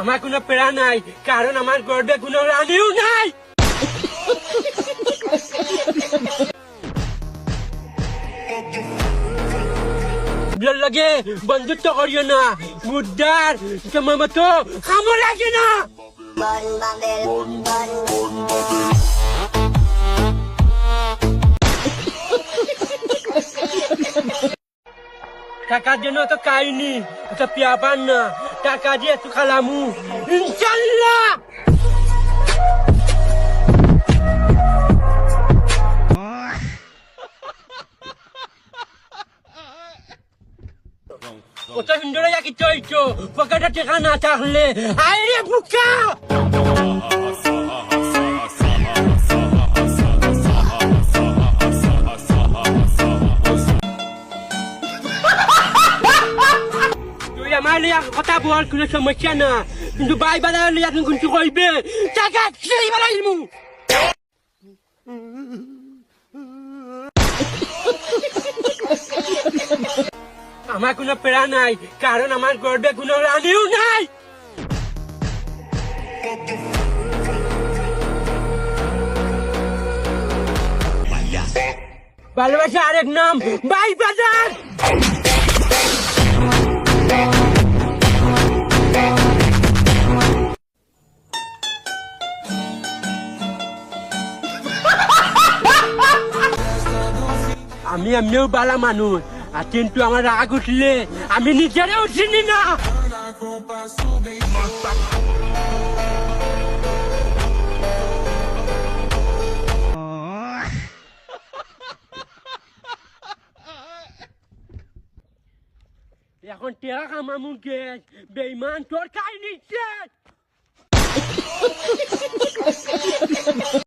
আমার কোনো পেড়া নাই, কারণ আমার গর্বে কোনো রানীও নাই। বিয়ার লাগে, বন্ধুত্ব করিও না মুদ্রার তোমার মতো আমার লাগে না। টাকার জন্য তো কাইনি এটা পিয়াবান না। টাকা দিয়ে তো খালামু ইনশাল্লাহ কত সুন্দর কি চলছো পকেটে টাকা না থাকলে আইরে বুকা লিয়া কথা বল কোনো সমস্যা না কিন্তু বাই বাজার কিছু কইবে টাকা সেই বানাইমু আমার কোনো পেড়া নাই কারণ আমার গর্বে কোনো রানীও নাই ভালোবাসা আরেক নাম বাই বাজার আমি এমনিও বালা মানুষ, আর কিন্তু আমার রাগ উঠলে আমি নিজেরাও চিনি না। এখন টেরা কামামু গ্যাস বেইমান তোর খাই নিচ্ছে?